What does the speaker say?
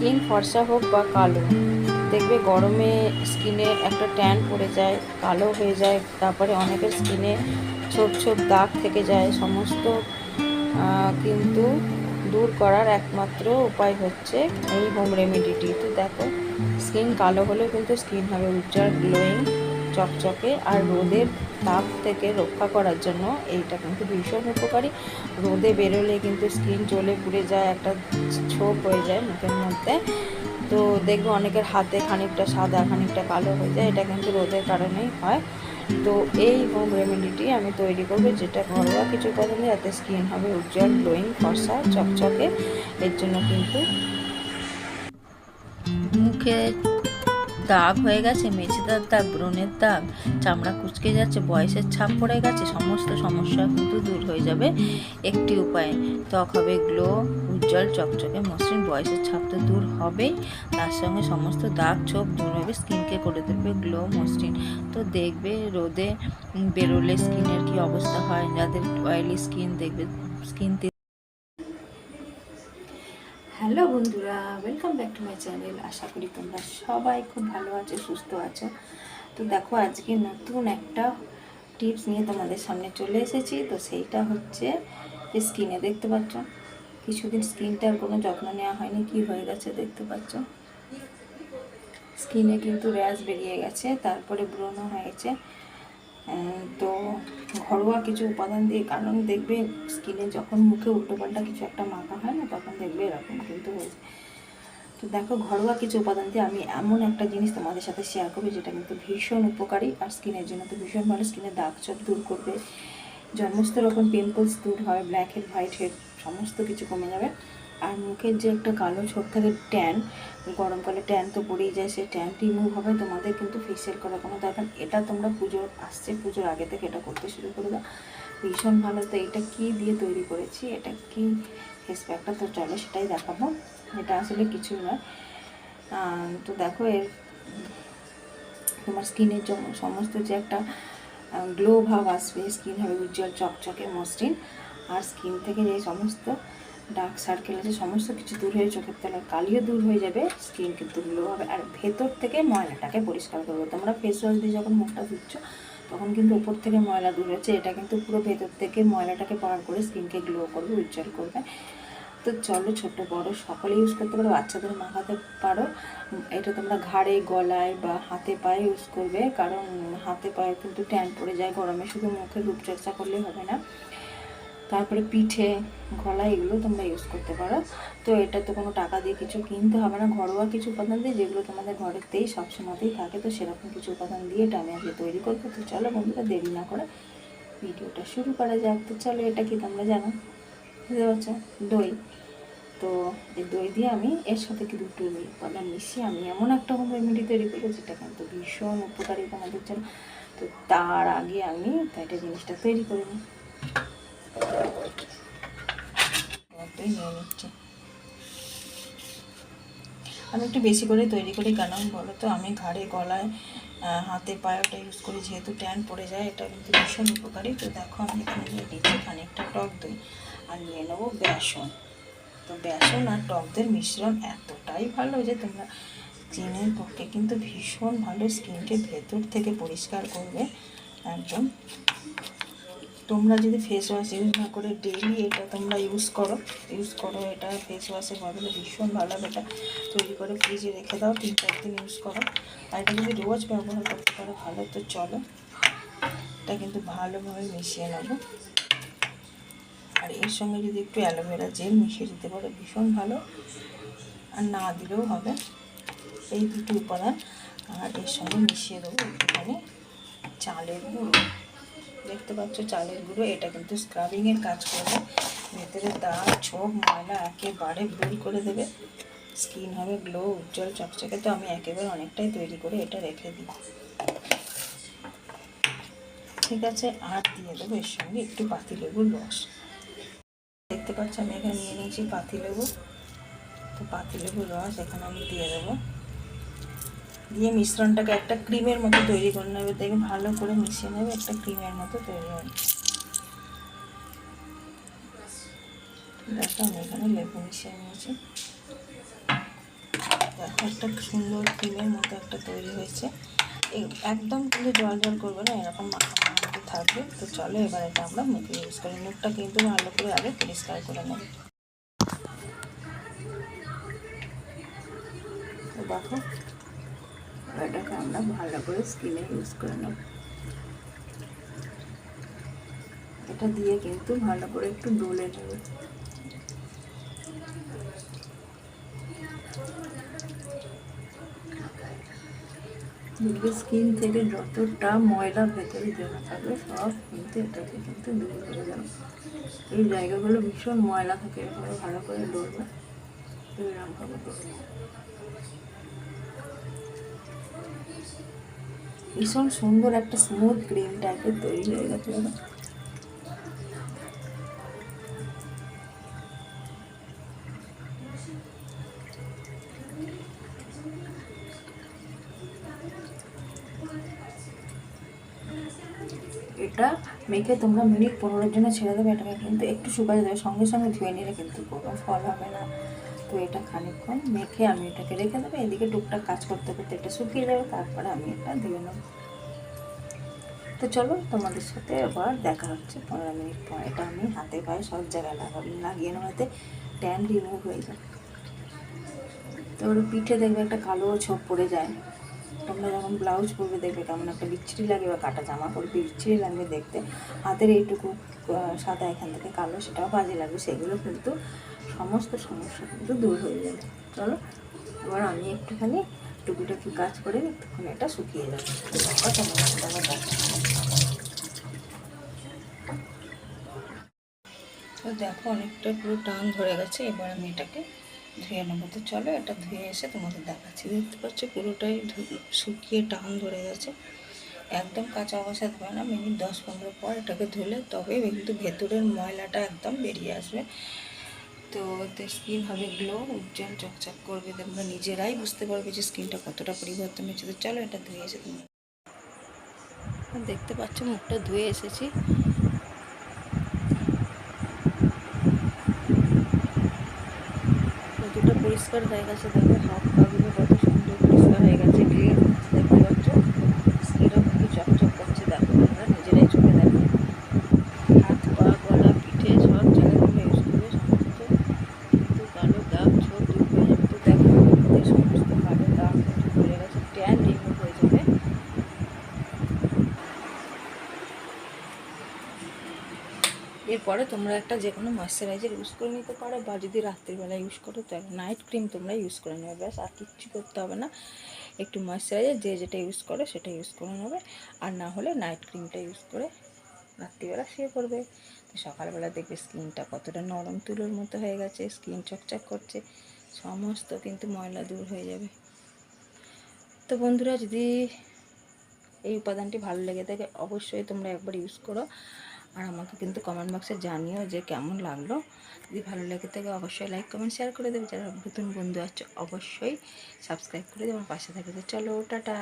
Skin ফর্সা হোক বা কালো, দেখবে গরমে স্কিনে একটা ট্যান পড়ে যায়, কালো হয়ে যায়, তারপরে অনেকের স্কিনে ছোপ ছোপ দাগ থেকে যায়, সমস্ত কিন্তু দূর করার একমাত্র উপায় হচ্ছে এই হোম রেমেডিটি তো দেখো, স্কিন কালো হলেও কিন্তু স্কিন হবে, উজ্জ্বল গ্লোয়িং চকচকে, আর রোদের তাপ থেকে রক্ষা করার জন্য এইটা কিন্তু ভীষণ উপকারী। রোদে বেরোলে কিন্তু স্কিন জ্বলে পুড়ে যায়, একটা ছোপ হয়ে যায় মুখের মধ্যে। তো দেখব অনেকের হাতে খানিকটা সাদা, খানিকটা কালো হয়ে যায়, এটা কিন্তু রোদের কারণেই হয়। তো এই হোম রেমেডিটি আমি তৈরি করব, যেটা ঘরোয়া কিছু নেই যাতে স্কিন হবে উজ্জ্বল গ্লোয়িং ফর্সা, চকচকে। এর জন্য কিন্তু মুখে দাগ হয়ে গেছে, মেঝেদার দাগ, ব্রণের দাগ, চামড়া কুচকে যাচ্ছে, বয়সের ছাপ পড়ে গেছে, সমস্ত সমস্যা কিন্তু দূর হয়ে যাবে একটি উপায়। ত্বক হবে গ্লো, উজ্জ্বল, চকচকে, মসৃণ, বয়সের ছাপ তো দূর হবেই, তার সঙ্গে সমস্ত দাগ, ছোপ দূর হবে স্কিনকে করে দেবে গ্লো মসৃণ। তো দেখবে রোদে বেরোলে স্কিনের কি অবস্থা হয়, যাদের অয়েলি স্কিন দেখবে স্কিন হ্যালো বন্ধুরা welcome back to my channel আশা করি তোমরা সবাই খুব ভালো আছো, সুস্থ আছো। তো দেখো, আজকে নতুন একটা টিপস নিয়ে তোমাদের সামনে চলে এসেছি। তো সেইটা হচ্ছে স্কিনে দেখতে পাচ্ছ? কিছুদিন স্কিনটার কোনো যত্ন নেওয়া হয়নি, কি হয়ে গেছে দেখতে পাচ্ছ? স্কিনে কিন্তু র্যাশ বেরিয়ে গেছে, তারপরে ব্রণ হয়েছে। তো ঘরোয়া কিছু উপাদান দিয়ে, কারণ দেখবে স্কিনে যখন মুখে উল্টোপাল্টা কিছু একটা মাখা হয় না, তখন দেখবে এরকম কিন্তু হয়েছে। তো দেখো, ঘরোয়া কিছু উপাদান দিয়ে আমি এমন একটা জিনিস তোমাদের সাথে শেয়ার করব, যেটা কিন্তু ভীষণ উপকারী আর স্কিনের জন্য তো ভীষণ ভালো। স্কিনের দাগ ছোপ দূর করবে সমস্ত রকম পিম্পলস দূর হয় ব্ল্যাক হেড হোয়াইট হেড সমস্ত কিছু কমে যাবে। আর মুখের যে একটা কালো ছোপ থাকে ট্যান গরমকালে ট্যান তো পড়েই যায়, সেই ট্যান রিমুভ হবে, তোমাদের কিন্তু ফেসিয়াল করার কোনো দরকার এটা তোমরা পুজোর, আসছে পুজোর আগে থেকে এটা করতে শুরু করে দাও। ভীষণ ভালো, তো এটা কি দিয়ে তৈরি করেছি, এটা কি ফেস প্যাকটা তো চলো সেটাই দেখাবো। এটা আসলে কিছু নয়। তো দেখো এর তোমার স্কিনের সমস্ত যে একটা গ্লো ভাব আসবে স্কিন হবে উজ্জ্বল, চকচকে, মসৃণ। আর স্কিন থেকে যে সমস্ত ডার্ক সার্কেল আছে, সমস্ত কিছু দূর হয়ে চোখের তলার কালিও দূর হয়ে যাবে স্কিন কিন্তু গ্লো হবে আর ভেতর থেকে ময়লাটাকে পরিষ্কার করবে। তোমরা ফেস ওয়াশ দিয়ে যখন মুখটা ধুচ্ছ, তখন কিন্তু উপর থেকে ময়লা দূর হচ্ছে। এটা কিন্তু পুরো ভেতর থেকে ময়লাটাকে পার করে স্কিনকে গ্লো করবে, উজ্জ্বল করবে। তো চলো ছোট বড় সকলে ইউজ করতে পারো, বাচ্চাদের মাখাতে পারো। এটা তোমরা ঘাড়ে, গলায় বা হাতে পায়ে ইউজ করবে, কারণ হাতে পায়ে কিন্তু ট্যান পড়ে যায় গরমে, শুধু মুখে রূপচর্চা করলে হবে না। তারপরে পিঠে গলায় এগুলো তোমরা ইউজ করতে পারো। তো এটা তো কোনো টাকা দিয়ে কিছু কিনতে হবে না। ঘরোয়া কিছু উপাদান দিয়ে যেগুলো তোমাদের ঘরেতেই সবসময়তেই থাকে, তো সেরকম কিছু উপাদান দিয়ে এটা আমি আজকে তৈরি করব। তো চলো বন্ধুরা, দেরি না করে ভিডিওটা শুরু করা যাক। তো চলো, এটা কি তোমরা জানো? বুঝতে পারছ? দই। তো এই দই দিয়ে আমি এর সাথে কি দুটো উপাদান মিশিয়ে আমি এমন একটা হোম রেমেডি তৈরি করব, যেটা কিন্তু ভীষণ উপকারী তোমাদের জন্য। তো তার আগে আমি এটা জিনিসটা তৈরি করে নিই। আমি একটু বেশি করে তৈরি করি কারণ বলো তো? আমি ঘাড়ে, গলায় হাতে পায়ে ওটা ইউজ করি, যেহেতু ট্যান পড়ে যায়, এটা কিন্তু ভীষণ উপকারী। তো দেখো, আমি এখানে নিয়ে নিচ্ছি খানিকটা টক দই আর নিয়ে নেব বেসন। তো বেসন আর টকদের মিশ্রণ এতটাই ভালো যে তোমরা চিনের পক্ষে কিন্তু ভীষণ ভালো স্কিনকে ভেতর থেকে পরিষ্কার করবে একদম। তোমরা যদি ফেস ওয়াশ ইউজ না করে ডেইলি এটা তোমরা ইউজ করো ইউজ করো এটা ফেস ওয়াশের বদলে ভীষণ ভালো হবে এটা। তৈরি করে ফ্রিজে রেখে দাও, তিন চার দিন ইউজ করো। আর এটা যদি রোজ ব্যবহার করতে পারো, ভালো তো চলো। এটা কিন্তু ভালোভাবে মিশিয়ে নেব। আর এর সঙ্গে যদি একটু অ্যালোভেরা জেল মিশিয়ে দিতে পারো, ভীষণ ভালো। আর না দিলেও হবে। এই দুটো উপাদান আর এর সঙ্গে মিশিয়ে দেবো একটুখানি চালের গুঁড়ো। দেখতে পাচ্ছ চালের গুঁড়ো, এটা কিন্তু স্ক্রাবিংয়ের কাজ করবে। ভেতরে দাগ, ছোপ, ময়লা একেবারে ভুল করে দেবে। স্কিন হবে গ্লো উজ্জ্বল, চকচকে, তো আমি একেবারে অনেকটাই তৈরি করে এটা রেখে দিই। ঠিক আছে, আর দিয়ে দেবো এর সঙ্গে একটু পাতিলেবুর রস। দেখতে পাচ্ছ আমি এখানে নিয়ে নিয়েছি পাতিলেবু। তো পাতিলেবুর রস এখানে আমি দিয়ে দেবো। দিয়ে মিশ্রণটাকে একটা ক্রিমের মতো তৈরি করে নেবে। দেখে ভালো করে মিশিয়ে নেবে, একটা ক্রিমের মতো তৈরি হবে। দেখো, আমি এখানে লেবু মিশিয়ে নিয়েছি। দেখো, একটা সুন্দর ক্রিমের মতো একটা তৈরি হয়েছে। একদম কিন্তু জল জল করবে না, এরকম মাখা মাখা থাকবে। তো চলো, এবার এটা আমরা মুখে ইউজ করি। মুখটা কিন্তু ভালো করে আগে পরিষ্কার করে নেবে। দেখো এটাকে আমরা ভালো করে স্কিনে ইউজ করে নেব। এটা দিয়ে কিন্তু ভালো করে একটু ডলে নেবে। স্কিন থেকে যতটা ময়লা ভেতরে জমা থাকবে, সব কিন্তু এটাকে কিন্তু দূর করে যাবে। এই জায়গাগুলো ভীষণ ময়লা থাকে এভাবে ভালো করে ডলবে। এরকমভাবে ডলবে। ভীষণ সুন্দর একটা স্মুথ ক্রিম টাইপের তৈরি হয়ে গেছে এটা মেখে তোমরা মিনিট পনেরোর জন্য ছেড়ে দেবে, এটাকে কিন্তু একটু শুকাতে দেবে, সঙ্গে সঙ্গে ধুয়ে নিলে কিন্তু কোনো ফল হবে না। তো এটা খানিকক্ষণ মেখে আমি এটাকে রেখে দেবো। এদিকে টুকটাক কাজ করতে করতে এটা শুকিয়ে যাবে, তারপরে আমি এটা ধুয়ে নেব। তো চলো, তোমাদের সাথে আবার দেখা হচ্ছে পনেরো মিনিট পর। এটা আমি হাতে পায়ে সব জায়গায় লাগাবো লাগিয়ে নেওয়াতে ট্যান রিমুভ হয়ে যায়। তো ওর পিঠে দেখবে একটা কালো ছোপ পড়ে যায়। তোমরা যখন ব্লাউজ পরবে দেখবে কেমন একটা বিচ্ছিরি লাগে বা কাটা জামা পরবে বিচ্ছিরি লাগবে দেখতে। হাতের এইটুকু সাদা এখান থেকে কালো সেটাও বাজে লাগবে। সেগুলো কিন্তু সমস্ত সমস্যা কিন্তু দূর হয়ে যাবে। চলো, এবার আমি একটুখানি টুকিটাকি কাজ করে একটুখানি এটা শুকিয়ে যাবে তো দেখো অনেকটা পুরো টান ধরে গেছে, এবার আমি এটাকে ধুয়ে নেব। তো চলো এটা ধুয়ে এসে তোমাদের দেখাচ্ছি। দেখতে পাচ্ছ পুরোটাই শুকিয়ে টান ধরে গেছে। একদম কাঁচা অবস্থা ধোয় না, মিনিট দশ পনেরো পর এটাকে ধুলে তবে কিন্তু ভেতরের ময়লাটা একদম বেরিয়ে আসবে। তো এতে স্কিন হবে গ্লো উজ্জ্বল, চকচক করবে তোমরা নিজেরাই বুঝতে পারবে যে স্কিনটা কতটা পরিবর্তন হয়েছে। তো চলো এটা ধুয়ে এসে তুমি দেখতে পাচ্ছ মুখটা ধুয়ে এসেছি। কতটা পরিষ্কার হয়ে গেছে, দেখো হাত পাগুলো কত সুন্দর পরিষ্কার হয়ে গেছে ক্লিয়ার দেখতে পাচ্ছ স্কিনও কিন্তু চকচক করছে দেখো তোমরা নিজেরাই চোখে দেখো হাত পা গলা পিঠে সব জায়গায় তোমরা ইউজ করবে সমস্ত কিন্তু কালো দাগ ছোপ দূর হয়ে যাবে তো দেখো আমাদের সমস্ত কালো দাগ কিন্তু পড়ে গেছে ট্যান রিমুভ হয়ে যাবে এরপরে তোমরা একটা যে কোনো ময়শ্চারাইজার ইউজ করে নিতে পারো বা যদি রাত্রিবেলা ইউজ করো তাহলে নাইট ক্রিম তোমরা ইউজ করে নেবে। ব্যাস, আর কিচ্ছু করতে হবে না। একটু ময়শ্চারাইজার যে যেটা ইউজ করে সেটা ইউজ করে নেবে। আর না হলে নাইট ক্রিমটা ইউজ করে রাত্রিবেলা শুয়ে পড়বে। তো সকালবেলা দেখবে স্কিনটা কতটা নরম তুলোর মতো হয়ে গেছে স্কিন চকচক করছে, সমস্ত কিন্তু ময়লা দূর হয়ে যাবে। তো বন্ধুরা, যদি এই উপাদানটি ভালো লেগে থাকে, অবশ্যই তোমরা একবার ইউজ করো। আর আমাকে কিন্তু কমেন্ট বক্সে জানিও যে কেমন লাগল। যদি ভালো লেগে থাকে অবশ্যই লাইক কমেন্ট শেয়ার করে দেবে। যারা নতুন বন্ধু আছে, অবশ্যই সাবস্ক্রাইব করে দেবে। আমার পাশে থাকে। তো চলো, টাটা।